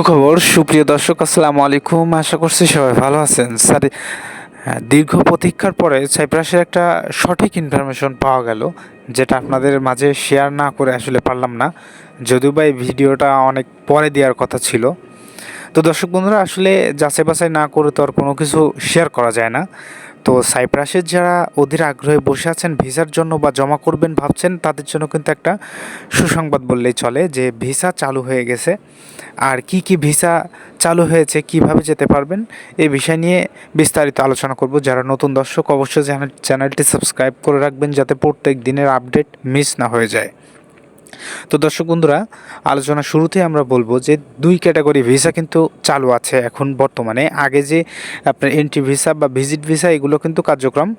সুখবর, সুপ্রিয় দর্শক, আসসালামু আলাইকুম। আশা করছি সবাই ভালো আছেন। স্যার, দীর্ঘ প্রতীক্ষার পরে সাইপ্রাসের একটা সঠিক ইনফরমেশন পাওয়া গেল, যেটা আপনাদের মাঝে শেয়ার না করে আসলে পারলাম না। যদিও বা এই ভিডিওটা অনেক পরে দেওয়ার কথা ছিল। তো দর্শক বন্ধুরা, আসলে যাচাই বাছাই না করে তো আর কোনো কিছু শেয়ার করা যায় না। তো সাইপ্রাসের যারা অধীর আগ্রহে বসে আছেন, ভিসার জন্য বা জমা করবেন ভাবছেন, তাদের জন্য কিন্তু একটা সুসংবাদ বললেই চলে যে ভিসা চালু হয়ে গেছে। আর কি কি ভিসা চালু হয়েছে, কীভাবে যেতে পারবেন এই বিষয় নিয়ে বিস্তারিত আলোচনা করব। যারা নতুন দর্শক, অবশ্যই চ্যানেলটি সাবস্ক্রাইব করে রাখবেন যাতে প্রত্যেক দিনের আপডেট মিস না হয়ে যায়। তো দর্শক বন্ধুরা, আলোচনা শুরুতে আমরা বলব যে দুই ক্যাটাগরি ভিসা কিন্তু চালু আছে এখন বর্তমানে। আগে যে আপনার এন্ট্রি ভিসা বা ভিজিট ভিসা এগুলো কিন্তু কার্যক্রম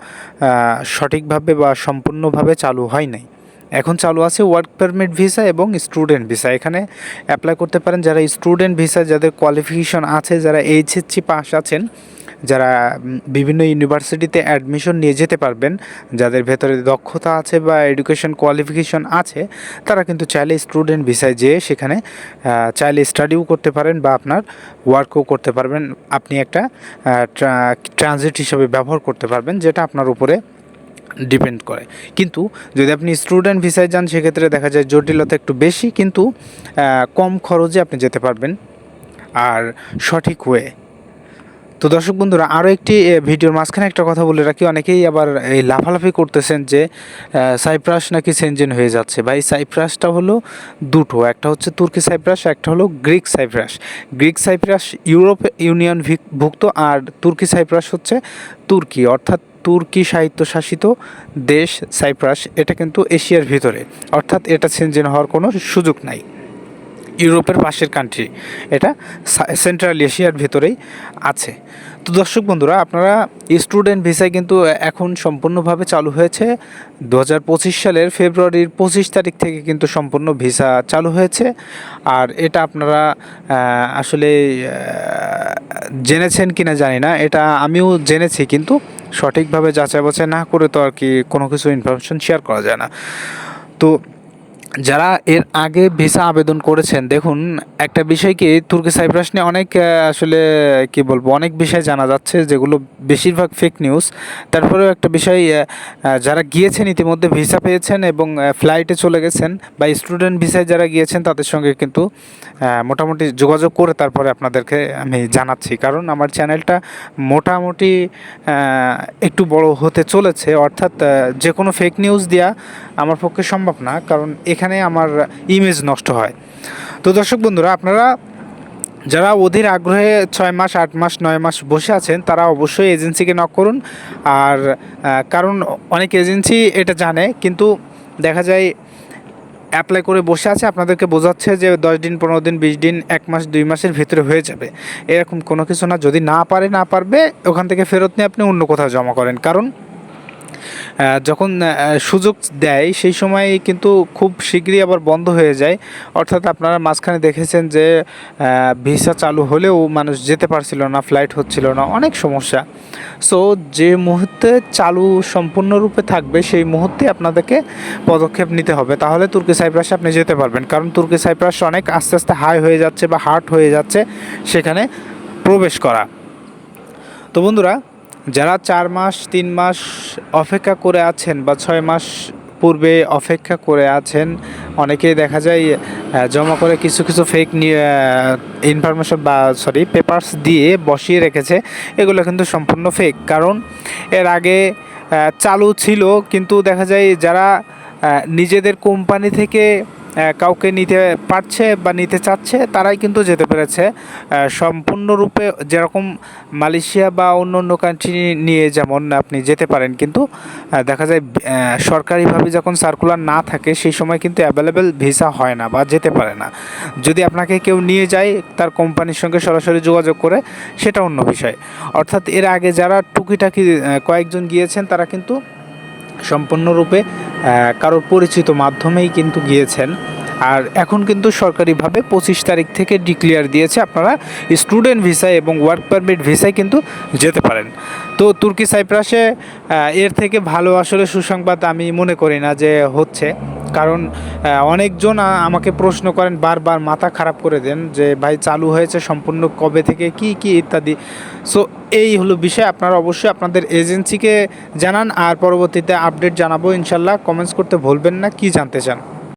সঠিকভাবে বা সম্পূর্ণভাবে চালু হয় নাই। এখন চালু আছে ওয়ার্ক পারমিট ভিসা এবং স্টুডেন্ট ভিসা এখানে অ্যাপ্লাই করতে পারেন যারা স্টুডেন্ট ভিসা যাদের কোয়ালিফিকেশন আছে, যারা এইচএসসি পাস আছেন, যারা বিভিন্ন ইউনিভার্সিটিতে অ্যাডমিশন নিয়ে যেতে পারবেন, যাদের ভেতরে দক্ষতা আছে বা এডুকেশন কোয়ালিফিকেশন আছে, তারা কিন্তু চাইলে স্টুডেন্ট ভিসায় যেয়ে সেখানে চাইলে স্টাডিও করতে পারেন বা আপনার ওয়ার্কও করতে পারবেন। আপনি একটা ট্রানজিট হিসেবে ব্যবহার করতে পারবেন, যেটা আপনার উপরে ডিপেন্ড করে। কিন্তু যদি আপনি স্টুডেন্ট ভিসায় যান, সেক্ষেত্রে দেখা যায় জটিলতা একটু বেশি, কিন্তু কম খরচে আপনি যেতে পারবেন। আর সঠিক ওয়ে তো দর্শক বন্ধুরা আরও একটি ভিডিওর মাঝখানে একটা কথা বলে রাখি। অনেকেই আবার এই লাফালাফি করতেছেন যে সাইপ্রাস নাকি সেনজেন হয়ে যাচ্ছে। ভাই সাইপ্রাসটা হলো দুটো। একটা হচ্ছে তুর্কি সাইপ্রাস একটা হলো Greek Cyprus Greek Cyprus Europe union ভিক- ভুক্ত, আর তুর্কি সাইপ্রাস হচ্ছে তুর্কি অর্থাৎ তুর্কি স্বায়ত্তশাসিত দেশ সাইপ্রাস, এটা কিন্তু এশিয়ার ভিতরে। অর্থাৎ এটা সেনজেন হওয়ার কোনো সুযোগ নাই। ইউরোপের পাশের কান্ট্রি এটা সেন্ট্রাল এশিয়ার ভেতরেই আছে। তো দর্শক বন্ধুরা, আপনারা স্টুডেন্ট ভিসায় কিন্তু এখন সম্পূর্ণভাবে চালু হয়েছে। দু হাজার পঁচিশ সালের ফেব্রুয়ারির পঁচিশ তারিখ থেকে কিন্তু সম্পূর্ণ ভিসা চালু হয়েছে। আর এটা আপনারা আসলে জেনেছেন কিনা জানি না, এটা আমিও জেনেছি কিন্তু সঠিকভাবে যাচাই বাছাই না করে তো আর কি কোনো কিছু ইনফরমেশন শেয়ার করা যায় না। তো যারা এর আগে ভিসা আবেদন করেছেন, দেখুন, একটা বিষয় কি, তুর্কি সাইপ্রাস নিয়ে অনেক আসলে, কি বলব, অনেক বিষয় জানা যাচ্ছে, যেগুলো বেশিরভাগ ফেক নিউজ তারপরেও একটা বিষয় যারা গিয়েছেন, ইতিমধ্যে ভিসা পেয়েছেন এবং ফ্লাইটে চলে গেছেন, বা স্টুডেন্ট ভিসায় যারা গিয়েছেন, তাদের সঙ্গে কিন্তু মোটামুটি যোগাযোগ করে তারপরে আপনাদেরকে আমি জানাচ্ছি। কারণ আমার চ্যানেলটা মোটামুটি একটু বড় হতে চলেছে, অর্থাৎ যে কোনো ফেক নিউজ দেওয়া আমার পক্ষে সম্ভব না, কারণ এখানে আমার ইমেজ নষ্ট হয়। তো দর্শক বন্ধুরা, আপনারা যারা অধীর আগ্রহে ছয় মাস, আট মাস, নয় মাস বসে আছেন, তারা অবশ্যই এজেন্সিকে নক করুন। আর কারণ অনেক এজেন্সি এটা জানে, কিন্তু দেখা যায় অ্যাপ্লাই করে বসে আছে, আপনাদেরকে বোঝাচ্ছে যে দশ দিন, পনেরো দিন, বিশ দিন, এক মাস, দুই মাসের ভিতরে হয়ে যাবে। এরকম কোনো কিছু না, যদি না পারে, না পারবে, ওখান থেকে ফেরত নিয়ে আপনি অন্য কোথাও জমা করেন। কারণ যখন সুযোগ দেয়, সেই সময় কিন্তু খুব শীঘ্রই আবার বন্ধ হয়ে যায়। অর্থাৎ আপনারা মাঝখানে দেখেছেন যে ভিসা চালু হলেও মানুষ যেতে পারছিল না ফ্লাইট হচ্ছিল না, অনেক সমস্যা। সো যে মুহূর্তে চালু সম্পূর্ণরূপে থাকবে, সেই মুহূর্তে আপনাদেরকে পদক্ষেপ নিতে হবে। তাহলে তুর্কি সাইপ্রাসে আপনি যেতে পারবেন। কারণ তুর্কি সাইপ্রাস অনেক আস্তে আস্তে হাই হয়ে যাচ্ছে বা হার্ট হয়ে যাচ্ছে সেখানে প্রবেশ করা। তো বন্ধুরা যারা চার মাস, তিন মাস অপেক্ষা করে আছেন বা ছয় মাস পূর্বে অপেক্ষা করে আছেন, অনেকেই দেখা যায় জমা করে কিছু কিছু ফেক ইনফরমেশন বা সরি পেপারস দিয়ে বসিয়ে রেখেছে। এগুলো কিন্তু সম্পূর্ণ ফেক কারণ এর আগে চালু ছিল, কিন্তু দেখা যায় যারা নিজেদের কোম্পানি থেকে কাউকে নিতে পারছে বা নিতে চাচ্ছে, তারাই কিন্তু যেতে পেরেছে। সম্পূর্ণরূপে যেরকম মালয়েশিয়া বা অন্য অন্য কান্ট্রি নিয়ে যেমন আপনি যেতে পারেন, কিন্তু দেখা যায় সরকারিভাবে যখন সার্কুলার না থাকে, সেই সময় কিন্তু অ্যাভেলেবেল ভিসা হয় না বা যেতে পারে না। যদি আপনাকে কেউ নিয়ে যায়, তার কোম্পানির সঙ্গে সরাসরি যোগাযোগ করে, সেটা অন্য বিষয়। অর্থাৎ এর আগে যারা টুকিটাকি কয়েকজন গিয়েছেন, তারা কিন্তু সম্পূর্ণরূপে কারোর পরিচিত মাধ্যমেই কিন্তু গিয়েছেন। আর এখন কিন্তু সরকারিভাবে পঁচিশ তারিখ থেকে ডিক্লেয়ার দিয়েছে আপনারা স্টুডেন্ট ভিসায় এবং ওয়ার্ক পারমিট ভিসায় কিন্তু যেতে পারেন। তো তুর্কি সাইপ্রাসে এর থেকে ভালো আসলে সুসংবাদ আমি মনে করি না যে হচ্ছে। কারণ অনেকজন আমাকে প্রশ্ন করেন, বারবার মাথা খারাপ করে দেন যে, ভাই, চালু হয়েছে সম্পূর্ণ কবে থেকে, কি কি ইত্যাদি? সো এই হলো বিষয়। আপনারা অবশ্যই আপনাদের এজেন্সিকে জানান, আর পরবর্তীতে আপডেট জানাব। ইনশাল্লাহ কমেন্টস করতে ভুলবেন না। কি জানতে চান?